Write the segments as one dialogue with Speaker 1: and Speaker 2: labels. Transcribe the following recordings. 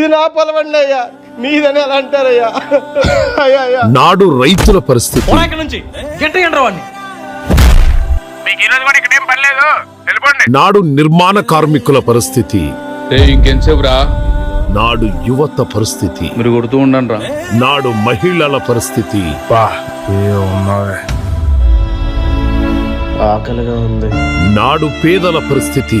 Speaker 1: ఇది నా పొలం అండి అయ్యా. మీదని ఎలా అంటారయ్యా. అయ్యా
Speaker 2: నాడు రైతుల పరిస్థితి.
Speaker 3: నుంచి.
Speaker 2: నాడు నిర్మాణ కార్మికుల పరిస్థితి. నాడు యువత పరిస్థితి.
Speaker 4: మీరు కొడుతూ ఉండండి రా.
Speaker 2: నాడు మహిళల పరిస్థితి.
Speaker 1: ఆకలిగా ఉంది.
Speaker 2: నాడు పేదల పరిస్థితి.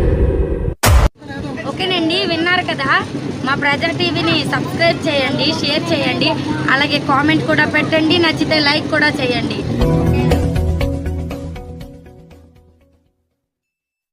Speaker 5: ఓకేనండి విన్నారు కదా? మా ప్రజా టీవీని సబ్స్క్రైబ్ చేయండి షేర్ చేయండి అలాగే కామెంట్ కూడా పెట్టండి నచ్చితే లైక్ కూడా చేయండి.